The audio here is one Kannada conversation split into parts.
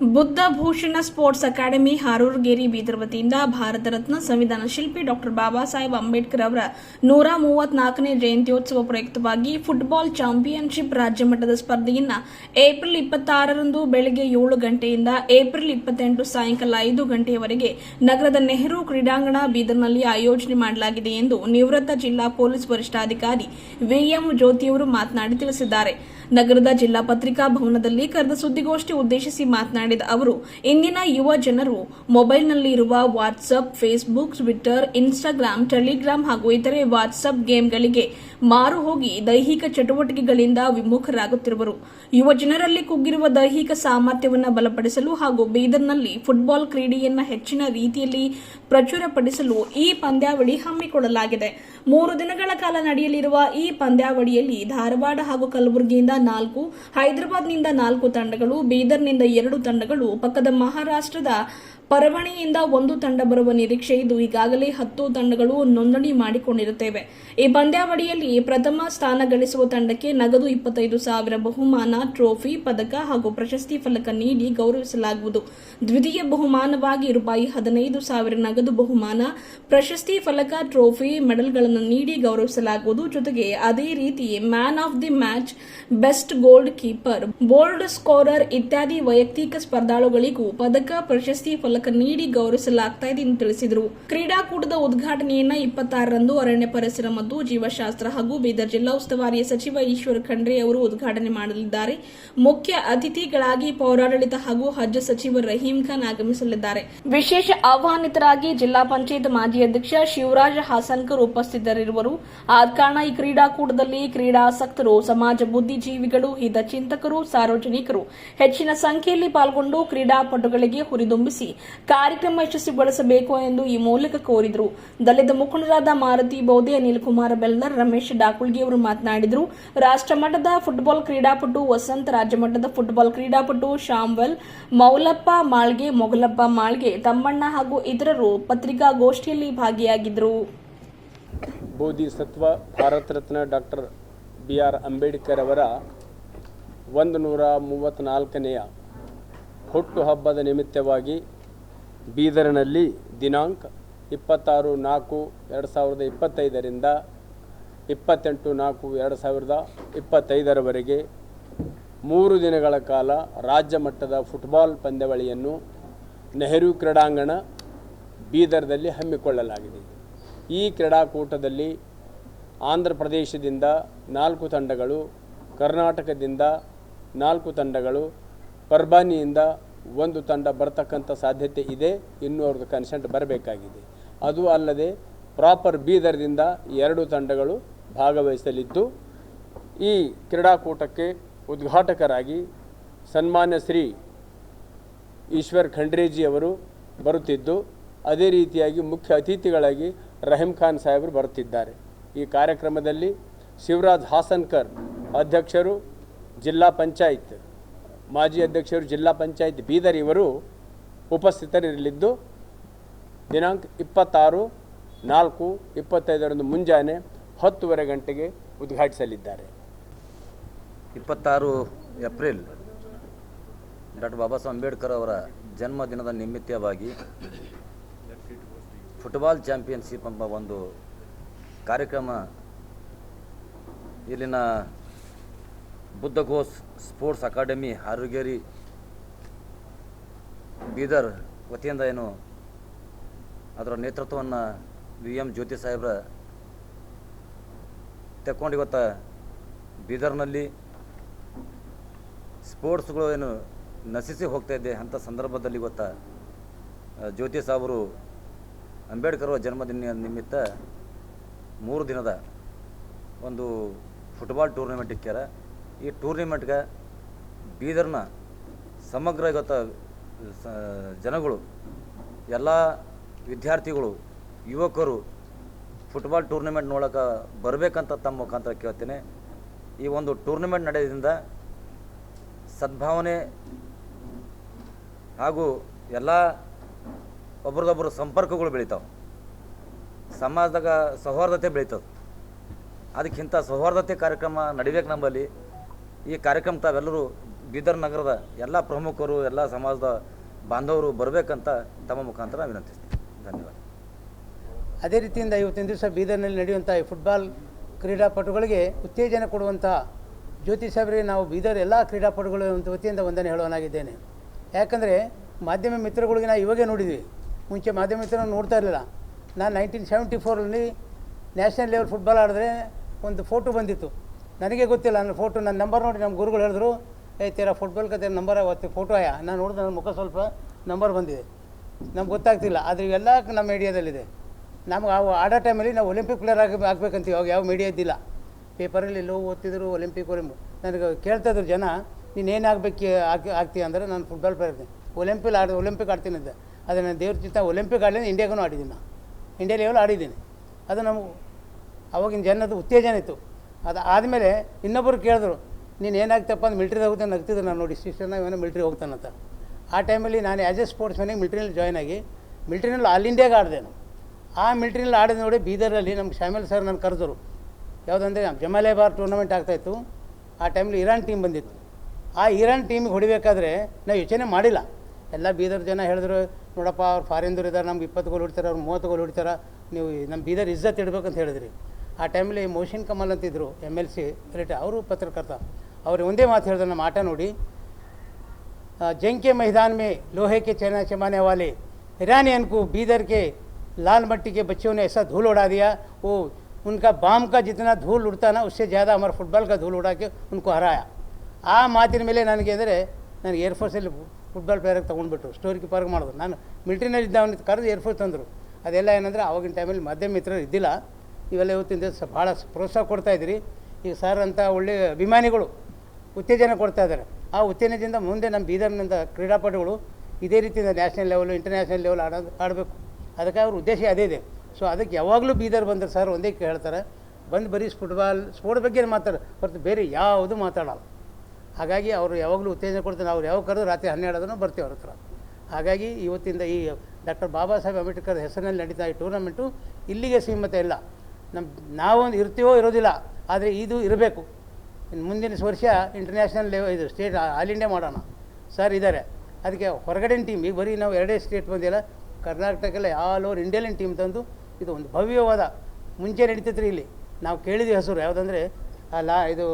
ಬುದ್ಧ ಭೂಷಣ ಸ್ಪೋರ್ಟ್ಸ್ ಅಕಾಡೆಮಿ ಹಾರೂರ್ಗೇರಿ ಬೀದರ್ ವತಿಯಿಂದ ಭಾರತ ರತ್ನ ಸಂವಿಧಾನ ಶಿಲ್ಪಿ ಡಾಕ್ಟರ್ ಬಾಬಾ ಸಾಹೇಬ್ ಅಂಬೇಡ್ಕರ್ ಅವರ ನೂರ ಮೂವತ್ನಾಲ್ಕನೇ ಜಯಂತ್ಯೋತ್ಸವ ಪ್ರಯುಕ್ತವಾಗಿ ಫುಟ್ಬಾಲ್ ಚಾಂಪಿಯನ್ಶಿಪ್ ರಾಜ್ಯ ಮಟ್ಟದ ಸ್ಪರ್ಧೆಯನ್ನ ಏಪ್ರಿಲ್ ಇಪ್ಪತ್ತಾರರಂದು ಬೆಳಗ್ಗೆ ಏಳು ಗಂಟೆಯಿಂದ ಏಪ್ರಿಲ್ ಇಪ್ಪತ್ತೆಂಟು ಸಾಯಂಕಾಲ ಐದು ಗಂಟೆಯವರೆಗೆ ನಗರದ ನೆಹರು ಕ್ರೀಡಾಂಗಣ ಬೀದರ್ನಲ್ಲಿ ಆಯೋಜನೆ ಮಾಡಲಾಗಿದೆ ಎಂದು ನಿವೃತ್ತ ಜಿಲ್ಲಾ ಪೊಲೀಸ್ ವರಿಷ್ಠಾಧಿಕಾರಿ ವಿಎಂ ಜ್ಯೋತಿಯವರು ಮಾತನಾಡಿ ತಿಳಿಸಿದ್ದಾರೆ. ನಗರದ ಜಿಲ್ಲಾ ಪತ್ರಿಕಾ ಭವನದಲ್ಲಿ ಕರೆದ ಸುದ್ದಿಗೋಷ್ಠಿ ಉದ್ದೇಶಿಸಿ ಮಾತನಾಡಿದ ಅವರು, ಇಂದಿನ ಯುವ ಜನರು ಮೊಬೈಲ್ನಲ್ಲಿ ಇರುವ WhatsApp Facebook, Twitter Instagram Telegram ಹಾಗೂ ಇತರೆ ವಾಟ್ಸ್ಆಪ್ ಗೇಮ್ಗಳಿಗೆ ಮಾರು ಹೋಗಿ ದೈಹಿಕ ಚಟುವಟಿಕೆಗಳಿಂದ ವಿಮುಖರಾಗುತ್ತಿರುವರು. ಯುವ ಜನರಲ್ಲಿ ಕುಗ್ಗಿರುವ ದೈಹಿಕ ಸಾಮರ್ಥ್ಯವನ್ನು ಬಲಪಡಿಸಲು ಹಾಗೂ ಬೀದರ್ನಲ್ಲಿ ಫುಟ್ಬಾಲ್ ಕ್ರೀಡೆಯನ್ನು ಹೆಚ್ಚಿನ ರೀತಿಯಲ್ಲಿ ಪ್ರಚುರಪಡಿಸಲು ಈ ಪಂದ್ಯಾವಳಿ ಹಮ್ಮಿಕೊಳ್ಳಲಾಗಿದೆ. ಮೂರು ದಿನಗಳ ಕಾಲ ನಡೆಯಲಿರುವ ಈ ಪಂದ್ಯಾವಳಿಯಲ್ಲಿ ಧಾರವಾಡ ಹಾಗೂ ಕಲಬುರಗಿಯಿಂದ ನಾಲ್ಕು, ಹೈದರಾಬಾದ್ನಿಂದ ನಾಲ್ಕು ತಂಡಗಳು, ಬೀದರ್ನಿಂದ ಎರಡು ತಂಡಗಳು, ಪಕ್ಕದ ಮಹಾರಾಷ್ಟ್ರದ ಪರವಣಿಯಿಂದ ಒಂದು ತಂಡ ಬರುವ ನಿರೀಕ್ಷೆ ಇದ್ದು ಈಗಾಗಲೇ ಹತ್ತು ತಂಡಗಳು ನೋಂದಣಿ ಮಾಡಿಕೊಂಡಿರುತ್ತೇವೆ. ಈ ಪಂದ್ಯಾವಳಿಯಲ್ಲಿ ಪ್ರಥಮ ಸ್ಥಾನ ಗಳಿಸುವ ತಂಡಕ್ಕೆ ನಗದು ಇಪ್ಪತ್ತೈದು ಸಾವಿರ ಬಹುಮಾನ, ಟ್ರೋಫಿ, ಪದಕ ಹಾಗೂ ಪ್ರಶಸ್ತಿ ಫಲಕ ನೀಡಿ ಗೌರವಿಸಲಾಗುವುದು. ದ್ವಿತೀಯ ಬಹುಮಾನವಾಗಿ ರೂಪಾಯಿ ಹದಿನೈದು ಸಾವಿರ ನಗದು ಬಹುಮಾನ, ಪ್ರಶಸ್ತಿ ಫಲಕ, ಟ್ರೋಫಿ, ಮೆಡಲ್ಗಳನ್ನು ನೀಡಿ ಗೌರವಿಸಲಾಗುವುದು. ಜೊತೆಗೆ ಅದೇ ರೀತಿ man of the match, best goalkeeper bold scorer ಇತ್ಯಾದಿ ವೈಯಕ್ತಿಕ ಸ್ಪರ್ಧಾಳುಗಳಿಗೂ ಪದಕ, ಪ್ರಶಸ್ತಿ ಫಲಕ ನೀಡಿ ಗೌರವಿಸಲಾಗ್ತಾ ಇದೆ ಎಂದು ತಿಳಿಸಿದರು. ಕ್ರೀಡಾಕೂಟದ ಉದ್ಘಾಟನೆಯನ್ನ ಇಪ್ಪತ್ತಾರರಂದು ಅರಣ್ಯ ಪರಿಸರ ಮತ್ತು ಜೀವಶಾಸ್ತ್ರ ಹಾಗೂ ಬೀದರ್ ಜಿಲ್ಲಾ ಉಸ್ತುವಾರಿ ಸಚಿವ ಈಶ್ವರ್ ಖಂಡ್ರೆ ಅವರು ಉದ್ಘಾಟನೆ ಮಾಡಲಿದ್ದಾರೆ. ಮುಖ್ಯ ಅತಿಥಿಗಳಾಗಿ ಪೌರಾಡಳಿತ ಹಾಗೂ ಹಜ್ ಸಚಿವ ರಹೀಂ ಖಾನ್ ಆಗಮಿಸಲಿದ್ದಾರೆ. ವಿಶೇಷ ಆಹ್ವಾನಿತರಾಗಿ ಜಿಲ್ಲಾ ಪಂಚಾಯತ್ ಮಾಜಿ ಅಧ್ಯಕ್ಷ ಶಿವರಾಜ್ ಹಾಸನ್ಕರ್ ಉಪಸ್ಥಿತರಿರುವರು. ಆದ ಕಾರಣ ಈ ಕ್ರೀಡಾಕೂಟದಲ್ಲಿ ಕ್ರೀಡಾಸಕ್ತರು ಸಮಾಜ ಬುದ್ಧಿಜೀವಿಗಳು, ಹಿತಚಿಂತಕರು, ಸಾರ್ವಜನಿಕರು ಹೆಚ್ಚಿನ ಸಂಖ್ಯೆಯಲ್ಲಿ ಪಾಲ್ಗೊಂಡು ಕ್ರೀಡಾಪಟುಗಳಿಗೆ ಹುರಿದುಂಬಿಸಿ ಕಾರ್ಯಕ್ರಮ ಯಶಸ್ವಿಗೊಳಿಸಬೇಕು ಎಂದು ಈ ಮೂಲಕ ಕೋರಿದರು. ದಲಿತ ಮುಖಂಡರಾದ ಮಾರುತಿ ಬೌದೆ, ಅನಿಲ್ ಕುಮಾರ್ ಬೆಲ್ಲರ್, ರಮೇಶ್ ಡಾಕುಳ್ಗಿ ಅವರು ಮಾತನಾಡಿದರು. ರಾಷ್ಟ್ರಮಟ್ಟದ ಫುಟ್ಬಾಲ್ ಕ್ರೀಡಾಪಟು ವಸಂತ್, ರಾಜ್ಯಮಟ್ಟದ ಫುಟ್ಬಾಲ್ ಕ್ರೀಡಾಪಟು ಶಾಮ್ವೆಲ್, ಮೌಲಪ್ಪ ಮಾಳ್ಗೆ, ಮೊಗಲಪ್ಪ ಮಾಳ್ಗೆ, ತಮ್ಮಣ್ಣ ಹಾಗೂ ಇತರರು ಪತ್ರಿಕಾಗೋಷ್ಠಿಯಲ್ಲಿ ಭಾಗಿಯಾಗಿದ್ದರು Bodhisattva Bharat Ratna doctor B R Ambedkar ಅವರ ಒಂದು ನೂರ ಮೂವತ್ತ್ನಾಲ್ಕನೆಯ ಹುಟ್ಟುಹಬ್ಬದ ನಿಮಿತ್ತವಾಗಿ ಬೀದರ್ನಲ್ಲಿ ದಿನಾಂಕ ಇಪ್ಪತ್ತಾರು ನಾಲ್ಕು ಎರಡು ಸಾವಿರದ ಇಪ್ಪತ್ತೈದರಿಂದ ಇಪ್ಪತ್ತೆಂಟು ನಾಲ್ಕು ಎರಡು ಸಾವಿರದ ಇಪ್ಪತ್ತೈದರವರೆಗೆ ಮೂರು ದಿನಗಳ ಕಾಲ ರಾಜ್ಯ ಮಟ್ಟದ ಫುಟ್ಬಾಲ್ ಪಂದ್ಯಾವಳಿಯನ್ನು ನೆಹರು ಕ್ರೀಡಾಂಗಣ ಬೀದರ್ದಲ್ಲಿ ಹಮ್ಮಿಕೊಳ್ಳಲಾಗಿದೆ. ಈ ಕ್ರೀಡಾಕೂಟದಲ್ಲಿ ಆಂಧ್ರ ಪ್ರದೇಶದಿಂದ ನಾಲ್ಕು ತಂಡಗಳು, ಕರ್ನಾಟಕದಿಂದ ನಾಲ್ಕು ತಂಡಗಳು, ಪರ್ಬಾನಿಯಿಂದ ಒಂದು ತಂಡ ಬರ್ತಕ್ಕಂಥ ಸಾಧ್ಯತೆ ಇದೆ, ಇನ್ನೂ ಅವ್ರದ್ದು ಕನ್ಸೆಂಟ್ ಬರಬೇಕಾಗಿದೆ. ಅದು ಅಲ್ಲದೆ ಪ್ರಾಪರ್ ಬೀದರ್ದಿಂದ ಎರಡು ತಂಡಗಳು ಭಾಗವಹಿಸಲಿದ್ದು, ಈ ಕ್ರೀಡಾಕೂಟಕ್ಕೆ ಉದ್ಘಾಟಕರಾಗಿ ಸನ್ಮಾನ್ಯ ಶ್ರೀ ಈಶ್ವರ್ ಖಂಡ್ರೇಜಿ ಅವರು ಬರುತ್ತಿದ್ದು, ಅದೇ ರೀತಿಯಾಗಿ ಮುಖ್ಯ ಅತಿಥಿಗಳಾಗಿ ರಹೀಂ ಖಾನ್ ಸಾಹೇಬರು ಬರುತ್ತಿದ್ದಾರೆ. ಈ ಕಾರ್ಯಕ್ರಮದಲ್ಲಿ ಶಿವರಾಜ್ ಹಾಸನ್ಕರ್ ಅಧ್ಯಕ್ಷರು, ಜಿಲ್ಲಾ ಪಂಚಾಯತ್ ಮಾಜಿ ಅಧ್ಯಕ್ಷರು ಜಿಲ್ಲಾ ಪಂಚಾಯತ್ ಬೀದರ್ ಇವರು ಉಪಸ್ಥಿತರಿರಲಿದ್ದು, ದಿನಾಂಕ ಇಪ್ಪತ್ತಾರು, ನಾಲ್ಕು, ಇಪ್ಪತ್ತೈದರಂದು ಮುಂಜಾನೆ ಹತ್ತುವರೆ ಗಂಟೆಗೆ ಉದ್ಘಾಟಿಸಲಿದ್ದಾರೆ. ಇಪ್ಪತ್ತಾರು ಏಪ್ರಿಲ್ ಡಾಕ್ಟರ್ ಬಾಬಾ ಸಾಹೇಬ್ ಅಂಬೇಡ್ಕರ್ ಅವರ ಜನ್ಮದಿನದ ನಿಮಿತ್ತವಾಗಿ ಫುಟ್ಬಾಲ್ ಚಾಂಪಿಯನ್ಶಿಪ್ ಎಂಬ ಒಂದು ಕಾರ್ಯಕ್ರಮ ಇಲ್ಲಿನ ಬುದ್ಧ ಘೋಷ್ ಸ್ಪೋರ್ಟ್ಸ್ ಅಕಾಡೆಮಿ, ಹಾರುಗೇರಿ, ಬೀದರ್ ವತಿಯಿಂದ ಏನು ಅದರ ನೇತೃತ್ವವನ್ನು ವಿ ಎಂ ಜ್ಯೋತಿ ಸಾಹೇಬ್ರ ತಕ್ಕೊಂಡು ಇವತ್ತು ಬೀದರ್ನಲ್ಲಿ ಸ್ಪೋರ್ಟ್ಸ್ಗಳು ಏನು ನಶಿಸಿ ಹೋಗ್ತಾ ಇದೆ ಅಂಥ ಸಂದರ್ಭದಲ್ಲಿ ಇವತ್ತು ಜ್ಯೋತಿ ಸಾಹೇಬರು ಅಂಬೇಡ್ಕರ್ ಅವರ ಜನ್ಮದಿನ ನಿಮಿತ್ತ ಮೂರು ದಿನದ ಒಂದು ಫುಟ್ಬಾಲ್ ಟೂರ್ನಮೆಂಟ್ ಇಕ್ಕ್ಯಾರ ಈ ಟೂರ್ನಿಮೆಂಟ್ಗೆ ಬೀದರ್ನ ಸಮಗ್ರ ಇವತ್ತು ಜನಗಳು, ಎಲ್ಲ ವಿದ್ಯಾರ್ಥಿಗಳು, ಯುವಕರು ಫುಟ್ಬಾಲ್ ಟೂರ್ನಮೆಂಟ್ ನೋಡೋಕೆ ಬರಬೇಕಂತ ತಮ್ಮ ಮುಖಾಂತರ ಕೇಳ್ತೀನಿ. ಈ ಒಂದು ಟೂರ್ನಿಮೆಂಟ್ ನಡೆಯೋದ್ರಿಂದ ಸದ್ಭಾವನೆ ಹಾಗೂ ಎಲ್ಲ ಒಬ್ರದೊಬ್ಬರು ಸಂಪರ್ಕಗಳು ಬೆಳಿತಾವೆ. ಸಮಾಜದಾಗ ಸೌಹಾರ್ದತೆ ಬೆಳೀತದೆ. ಅದಕ್ಕಿಂತ ಸೌಹಾರ್ದತೆ ಕಾರ್ಯಕ್ರಮ ನಡಿಬೇಕು ನಮ್ಮಲ್ಲಿ. ಈ ಕಾರ್ಯಕ್ರಮ ತಾವೆಲ್ಲರೂ ಬೀದರ್ ನಗರದ ಎಲ್ಲ ಪ್ರಮುಖರು, ಎಲ್ಲ ಸಮಾಜದ ಬಾಂಧವರು ಬರಬೇಕಂತ ತಮ್ಮ ಮುಖಾಂತರ ವಿನಂತಿಸ್ತೀನಿ. ಧನ್ಯವಾದ. ಅದೇ ರೀತಿಯಿಂದ ಇವತ್ತಿನ ದಿವಸ ಬೀದರ್ನಲ್ಲಿ ನಡೆಯುವಂಥ ಈ ಫುಟ್ಬಾಲ್ ಕ್ರೀಡಾಪಟುಗಳಿಗೆ ಉತ್ತೇಜನ ಕೊಡುವಂಥ ಜ್ಯೋತಿ ಸಾಬ್ರಿ, ನಾವು ಬೀದರ್ ಎಲ್ಲ ಕ್ರೀಡಾಪಟುಗಳು ವತಿಯಿಂದ ವಂದನೆ ಹೇಳುವನಾಗಿದ್ದೇನೆ. ಯಾಕಂದರೆ ಮಾಧ್ಯಮ ಮಿತ್ರಗಳಿಗೆ ನಾವು ಇವಾಗೇ ನೋಡಿದ್ವಿ. ಮುಂಚೆ ಮಾಧ್ಯಮ ಮಿತ್ರ ನೋಡ್ತಾ ಇರಲಿಲ್ಲ. ನಾನು ನೈನ್ಟೀನ್ ಸೆವೆಂಟಿ ಫೋರಲ್ಲಿ ನ್ಯಾಷನಲ್ ಲೆವೆಲ್ ಫುಟ್ಬಾಲ್ ಆಡಿದ್ರೆ ಒಂದು ಫೋಟೋ ಬಂದಿತ್ತು. ನನಗೆ ಗೊತ್ತಿಲ್ಲ, ನನ್ನ ಫೋಟೋ ನನ್ನ ನಂಬರ್ ನೋಡಿ ನಮ್ಮ ಗುರುಗಳು ಹೇಳಿದ್ರು ಏ ತೀರ ಫುಟ್ಬಾಲ್ ಕತೆ ನಂಬರ್ ಅವತ್ತು ಫೋಟೋ ಆಯ ನಾನು ನೋಡಿದ್ರೆ ನನ್ನ ಮುಖ ಸ್ವಲ್ಪ ನಂಬರ್ ಬಂದಿದೆ. ನಮ್ಗೆ ಗೊತ್ತಾಗ್ತಿಲ್ಲ, ಆದರೆ ಇವೆಲ್ಲ ನಮ್ಮ ಮೀಡಿಯಾದಲ್ಲಿದೆ ನಮ್ಗೆ ಆ ಆಡೋ ಟೈಮಲ್ಲಿ ನಾವು ಒಲಿಂಪಿಕ್ ಪ್ಲೇಯರ್ ಆಗಿ, ಆಗಬೇಕಂತೀವಿ, ಅವಾಗ ಯಾವ ಮೀಡಿಯಾ ಇದ್ದಿಲ್ಲ. ಪೇಪರಲ್ಲಿ ಎಲ್ಲೋ ಓದ್ತಿದ್ರು ಒಲಿಂಪಿಕ್ ಒಲಿಂಪ್ ನನಗೆ ಕೇಳ್ತಾಯಿದ್ರು ಜನ, ನೀನು ಏನು ಆಗಬೇಕು, ಆಗಿ, ಆಗ್ತೀಯ? ಅಂದರೆ ನಾನು ಫುಟ್ಬಾಲ್ ಪ್ಲೇಯರ್ ಇದ್ದೀನಿ. ಒಲಿಂಪಿಕ್ ಆಡಿ ಒಲಿಂಪಿಕ್ ಆಡ್ತೀನಿ ಅಂತ ಅದು ನಾನು ದೇವ್ರ ಚಿತ್ತ ಒಲಿಂಪಿಕ್ ಆಡಲಿಲ್ಲ ಇಂಡಿಯಾಗೂ ಆಡಿದ್ದೀನಿ ಇಂಡಿಯಾ ಲೆವೆಲ್ ಆಡಿದ್ದೀನಿ. ಅದು ನಮಗೆ, ಅವಾಗಿನ ಜನದ ಉತ್ತೇಜನ ಇತ್ತು. ಅದು ಆದಮೇಲೆ ಇನ್ನೊಬ್ಬರು ಕೇಳಿದ್ರು, ನೀನು ಏನಾಗ್ತಪ್ಪ ಅಂದ್ರೆ ಮಿಲ್ಟ್ರಿಗೆ ಹೋಗ್ತಾನೆ ನಗ್ತಿದ್ರು ನಾನು ನೋಡಿ ಸಿಸ್ಟರ್ನ ಇವನು ಮಿಲ್ಟ್ರಿ ಹೋಗ್ತಾನಂತ ಆ ಟೈಮಲ್ಲಿ ನಾನು ಆ್ಯಸ್ ಎ ಸ್ಪೋರ್ಟ್ಸ್ ಮ್ಯಾನಿಗೆ ಮಿಲ್ಟ್ರಿನಲ್ಲಿ ಜಾಯ್ನ್ ಆಗಿ ಮಿಲ್ಟ್ರಿನಲ್ಲಿ ಆಲ್ ಇಂಡಿಯಾಗೆ ಆಡಿದೆ ನಾನು. ಆ ಮಿಲ್ಟ್ರಿನಲ್ಲಿ ಆಡಿದ ನೋಡಿ ಬೀದರಲ್ಲಿ ನಮ್ಗೆ ಶ್ಯಾಮಲ್ ಸರ್ ನಾನು ಕರೆದರು. ಯಾವುದಂದರೆ ಜಮಾಲೆ ಬಾರ್ ಟೂರ್ನಮೆಂಟ್ ಆಗ್ತಾಯಿತ್ತು ಆ ಟೈಮಲ್ಲಿ ಇರಾನ್ ಟೀಮ್ ಬಂದಿತ್ತು. ಆ ಇರಾನ್ ಟೀಮಿಗೆ ಹೊಡಿಬೇಕಾದ್ರೆ ನಾವು ಯೋಚನೆ ಮಾಡಿಲ್ಲ. ಎಲ್ಲ ಬೀದರ್ ಜನ ಹೇಳಿದ್ರು, ನೋಡಪ್ಪ, ಅವ್ರು ಫಾರಿನ್ದವ್ರು ಇದ್ದಾರೆ ನಮ್ಗೆ ಇಪ್ಪತ್ತು ಗೋಲ್ ಹೊಡಿತಾರೆ, ಅವ್ರು ಮೂವತ್ತು ಗೋಲ್ ಹೊಡಿತಾರೆ, ನೀವು ನಮ್ಮ ಬೀದರ್ ಇಜ್ಜತ್ ಇಡ್ಬೇಕಂತ ಹೇಳಿದ್ರಿ. ಆ ಟೈಮಲ್ಲಿ ಮೋಷಿನ್ ಕಮಲ್ ಅಂತಿದ್ರು ಎಮ್ ಎಲ್ ಸಿ ರಿಟ ಅವರು ಪತ್ರಕರ್ತ ಅವ್ರು ಒಂದೇ ಮಾತು ಹೇಳಿದ್ರು ನಮ್ಮ ಆಟ ನೋಡಿ अ, जंग के मैदान में लोहे के चना चमाने वाले ईरानियन को बीदर के लाल मट्टी के बच्चों ने ऐसा धूल उड़ा दिया वो उनका बाम का जितना धूल उड़ता ना उससे ज़्यादा हमारा फुटबॉल का धूल उड़ा के उनको हराया ಆ ಮಾತಿನ ಮೇಲೆ ನನಗೆ ಅಂದರೆ ನನಗೆ ಏರ್ಫೋರ್ಸಲ್ಲಿ ಫುಟ್ಬಾಲ್ ಪ್ಲೇಯರ್ಗೆ ತೊಗೊಂಡ್ಬಿಟ್ರು ಸ್ಟೋರಿ ಕೀಪರ್ಗೆ ಮಾಡಿದ್ರು ನಾನು ಮಿಲ್ಟ್ರಿನಲ್ಲಿ ಇದ್ದವನಿಗೆ ಕರೆದು ಏರ್ಫೋರ್ಸ್ ತಂದರು ಅದೆಲ್ಲ ಏನಂದರೆ ಆವಾಗಿನ ಟೈಮಲ್ಲಿ ಮಾಧ್ಯಮ ಮಿತ್ರರು ಇದ್ದಿಲ್ಲ ಇವೆಲ್ಲ ಇವತ್ತಿನ ದಿವಸ ಭಾಳ ಪ್ರೋತ್ಸಾಹ ಕೊಡ್ತಾಯಿದ್ರಿ ಈಗ ಸರ್ ಅಂತ ಒಳ್ಳೆಯ ಅಭಿಮಾನಿಗಳು ಉತ್ತೇಜನ ಕೊಡ್ತಾ ಇದ್ದಾರೆ. ಆ ಉತ್ತೇಜನದಿಂದ ಮುಂದೆ ನಮ್ಮ ಬೀದರ್ನಿಂದ ಕ್ರೀಡಾಪಟುಗಳು ಇದೇ ರೀತಿಯಿಂದ ನ್ಯಾಷನಲ್ ಲೆವೆಲ್, ಇಂಟರ್ನ್ಯಾಷನಲ್ ಲೆವೆಲ್ ಆಡೋದು ಆಡಬೇಕು. ಅದಕ್ಕೆ ಅವ್ರ ಉದ್ದೇಶ ಅದೇ ಇದೆ. ಸೊ ಅದಕ್ಕೆ ಯಾವಾಗಲೂ ಬೀದರ್ ಬಂದರೆ ಸರ್ ಒಂದೇ ಹೇಳ್ತಾರೆ, ಬಂದು ಬರೀ ಫುಟ್ಬಾಲ್ ಸ್ಪೋರ್ಟ್ ಬಗ್ಗೆ ಮಾತಾಡ, ಹೊರತು ಬೇರೆ ಯಾವುದು ಮಾತಾಡಲ್ಲ. ಹಾಗಾಗಿ ಅವರು ಯಾವಾಗಲೂ ಉತ್ತೇಜನ ಕೊಡ್ತಾರೆ. ಅವ್ರು ಯಾವಾಗ ಕರೆದು ರಾತ್ರಿ ಹನ್ನೆರಡು ಬರ್ತೀವಿ ಅವ್ರ ಹತ್ರ. ಹಾಗಾಗಿ ಇವತ್ತಿಂದ ಈ ಡಾಕ್ಟರ್ ಬಾಬಾ ಸಾಹೇಬ್ ಅಂಬೇಡ್ಕರ್ ಹೆಸರಿನಲ್ಲಿ ನಡೀತಾ ಈ ಟೂರ್ನಮೆಂಟು ಇಲ್ಲಿಗೆ ಸೀಮಿತ ಇಲ್ಲ. ನಮ್ಮ ನಾವೊಂದು ಇರ್ತೀವೋ ಇರೋದಿಲ್ಲ, ಆದರೆ ಇದು ಇರಬೇಕು. ಇನ್ನು ಮುಂದಿನ ವರ್ಷ ಇಂಟರ್ನ್ಯಾಷನಲ್ ಲೆವೆಲ್ ಇದು ಸ್ಟೇಟ್ ಆಲ್ ಇಂಡಿಯಾ ಮಾಡೋಣ. ಸರ್ ಇದ್ದಾರೆ ಅದಕ್ಕೆ ಹೊರಗಡೆ ಟೀಮ್ ಈಗ ಬರೀ ನಾವು ಎರಡೇ ಸ್ಟೇಟ್ ಬಂದಿಲ್ಲ ಕರ್ನಾಟಕಲ್ಲ ಆಲ್ ಓವರ್ ಇಂಡಿಯನ್ ಟೀಮ್ ತಂದು ಇದು ಒಂದು ಭವ್ಯವಾದ ಮುಂಚೆ ನಡೀತೈತ್ರಿ ಇಲ್ಲಿ. ನಾವು ಕೇಳಿದ್ವಿ ಹೆಸರು, ಯಾವುದಂದ್ರೆ, ಅಲ್ಲ, ಇದು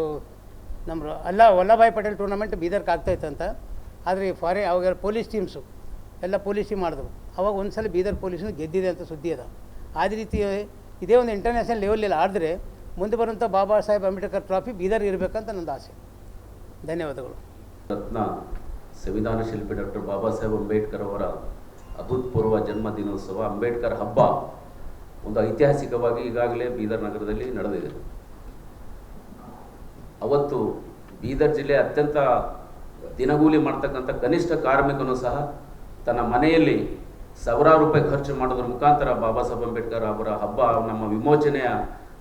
ನಮ್ಮ ಅಲ್ಲ, ವಲ್ಲಭಾಯ್ ಪಟೇಲ್ ಟೂರ್ನಮೆಂಟ್ ಬೀದರ್ಗೆ ಆಗ್ತಾಯಿತ್ತಂತ ಆದರೆ ಈ ಫಾರಿನ್ ಅವಾಗ ಪೊಲೀಸ್ ಟೀಮ್ಸು ಎಲ್ಲ ಪೊಲೀಸ್ ಟೀಮ್ ಮಾಡಿದ್ರು. ಅವಾಗ ಒಂದು ಸಲ ಬೀದರ್ ಪೊಲೀಸ್ನ ಗೆದ್ದಿದೆ ಅಂತ ಸುದ್ದಿ ಅದ. ಅದೇ ರೀತಿ ಇದೇ ಒಂದು ಇಂಟರ್ನ್ಯಾಷನಲ್ ಲೆವೆಲಲ್ಲಿ ಆದರೆ ಮುಂದೆ ಬರುವಂಥ ಬಾಬಾ ಸಾಹೇಬ್ ಅಂಬೇಡ್ಕರ್ ಟ್ರಾಫಿ ಬೀದರ್ ಇರಬೇಕಂತ ನನ್ನ ಆಸೆ. ಧನ್ಯವಾದಗಳು. ರತ್ನ ಸಂವಿಧಾನ ಶಿಲ್ಪಿ ಡಾಕ್ಟರ್ ಬಾಬಾ ಸಾಹೇಬ್ ಅಂಬೇಡ್ಕರ್ ಅವರ ಅಭೂತಪೂರ್ವ ಜನ್ಮ ದಿನೋತ್ಸವ ಅಂಬೇಡ್ಕರ್ ಹಬ್ಬ ಒಂದು ಐತಿಹಾಸಿಕವಾಗಿ ಈಗಾಗಲೇ ಬೀದರ್ ನಗರದಲ್ಲಿ ನಡೆದಿದೆ. ಅವತ್ತು ಬೀದರ್ ಜಿಲ್ಲೆ ಅತ್ಯಂತ ದಿನಗೂಲಿ ಮಾಡ್ತಕ್ಕಂಥ ಕನಿಷ್ಠ ಕಾರ್ಮಿಕನೂ ಸಹ ತನ್ನ ಮನೆಯಲ್ಲಿ ಸಾವಿರಾರು ರೂಪಾಯಿ ಖರ್ಚು ಮಾಡೋದ್ರ ಮುಖಾಂತರ ಬಾಬಾ ಸಾಹೇಬ್ ಅಂಬೇಡ್ಕರ್ ಅವರ ಹಬ್ಬ, ನಮ್ಮ ವಿಮೋಚನೆಯ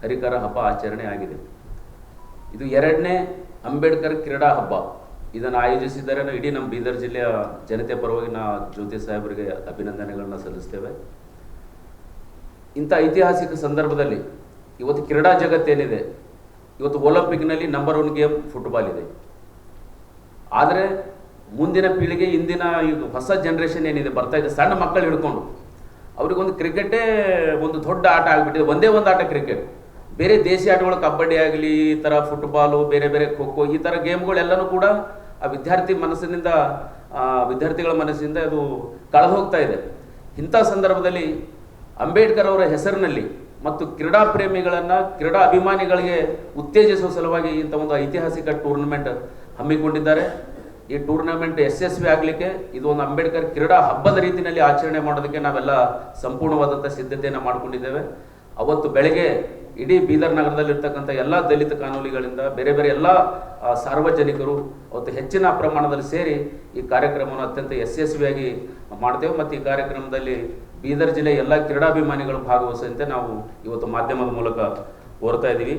ಹರಿಕರ ಹಬ್ಬ ಆಚರಣೆ ಆಗಿದೆ. ಇದು ಎರಡನೇ ಅಂಬೇಡ್ಕರ್ ಕ್ರೀಡಾ ಹಬ್ಬ. ಇದನ್ನು ಆಯೋಜಿಸಿದರೆ ಇಡೀ ನಮ್ಮ ಬೀದರ್ ಜಿಲ್ಲೆಯ ಜನತೆ ಪರವಾಗಿ ನಾ ಜ್ಯೋತಿ ಸಾಹೇಬರಿಗೆ ಅಭಿನಂದನೆಗಳನ್ನ ಸಲ್ಲಿಸ್ತೇವೆ. ಇಂಥ ಐತಿಹಾಸಿಕ ಸಂದರ್ಭದಲ್ಲಿ ಇವತ್ತು ಕ್ರೀಡಾ ಜಗತ್ತೇನಿದೆ ಇವತ್ತು ಒಲಿಂಪಿಕ್ನಲ್ಲಿ ನಂಬರ್ ಒನ್ ಗೇಮ್ ಫುಟ್ಬಾಲ್ ಇದೆ. ಆದರೆ ಮುಂದಿನ ಪೀಳಿಗೆ, ಇಂದಿನ ಇದು ಹೊಸ ಜನ್ರೇಷನ್ ಏನಿದೆ, ಬರ್ತಾ ಇದೆ, ಸಣ್ಣ ಮಕ್ಕಳು ಹಿಡ್ಕೊಂಡು. ಅವ್ರಿಗೊಂದು ಕ್ರಿಕೆಟೇ ಒಂದು ದೊಡ್ಡ ಆಟ ಆಗಿಬಿಟ್ಟಿದೆ, ಒಂದೇ ಒಂದು ಆಟ ಕ್ರಿಕೆಟ್ ಬೇರೆ ದೇಶಿ ಆಟಗಳು, ಕಬಡ್ಡಿ ಆಗಲಿ, ಈ ಥರ ಫುಟ್ಬಾಲು ಬೇರೆ ಬೇರೆ ಖೋ ಖೋ, ಈ ಥರ ಗೇಮ್ಗಳೆಲ್ಲನೂ ಕೂಡ ಆ ವಿದ್ಯಾರ್ಥಿ ಮನಸ್ಸಿನಿಂದ ವಿದ್ಯಾರ್ಥಿಗಳ ಮನಸ್ಸಿನಿಂದ ಅದು ಕಳೆದು ಹೋಗ್ತಾ ಇದೆ. ಇಂಥ ಸಂದರ್ಭದಲ್ಲಿ ಅಂಬೇಡ್ಕರ್ ಅವರ ಹೆಸರಿನಲ್ಲಿ ಮತ್ತು ಕ್ರೀಡಾ ಪ್ರೇಮಿಗಳನ್ನು, ಕ್ರೀಡಾ ಅಭಿಮಾನಿಗಳಿಗೆ ಉತ್ತೇಜಿಸುವ ಸಲುವಾಗಿ ಇಂಥ ಒಂದು ಐತಿಹಾಸಿಕ ಟೂರ್ನಮೆಂಟ್ ಹಮ್ಮಿಕೊಂಡಿದ್ದಾರೆ. ಈ ಟೂರ್ನಮೆಂಟ್ ಯಶಸ್ವಿ ಆಗಲಿಕ್ಕೆ ಇದು ಒಂದು ಅಂಬೇಡ್ಕರ್ ಕ್ರೀಡಾ ಹಬ್ಬದ ರೀತಿಯಲ್ಲಿ ಆಚರಣೆ ಮಾಡೋದಕ್ಕೆ ನಾವೆಲ್ಲ ಸಂಪೂರ್ಣವಾದಂಥ ಸಿದ್ಧತೆಯನ್ನು ಮಾಡಿಕೊಂಡಿದ್ದೇವೆ. ಅವತ್ತು ಬೆಳಗ್ಗೆ ಇಡೀ ಬೀದರ್ ನಗರದಲ್ಲಿರ್ತಕ್ಕಂಥ ಎಲ್ಲ ದಲಿತ ಕಾನೂನಿಗಳಿಂದ ಬೇರೆ ಬೇರೆ ಎಲ್ಲ ಸಾರ್ವಜನಿಕರು ಅವತ್ತು ಹೆಚ್ಚಿನ ಪ್ರಮಾಣದಲ್ಲಿ ಸೇರಿ ಈ ಕಾರ್ಯಕ್ರಮವನ್ನು ಅತ್ಯಂತ ಯಶಸ್ವಿಯಾಗಿ ಮಾಡ್ತೇವೆ. ಮತ್ತು ಈ ಕಾರ್ಯಕ್ರಮದಲ್ಲಿ ಬೀದರ್ ಜಿಲ್ಲೆ ಎಲ್ಲ ಕ್ರೀಡಾಭಿಮಾನಿಗಳು ಭಾಗವಹಿಸುವಂತೆ ನಾವು ಇವತ್ತು ಮಾಧ್ಯಮದ ಮೂಲಕ ಕೋರ್ತಾ ಇದ್ದೀವಿ.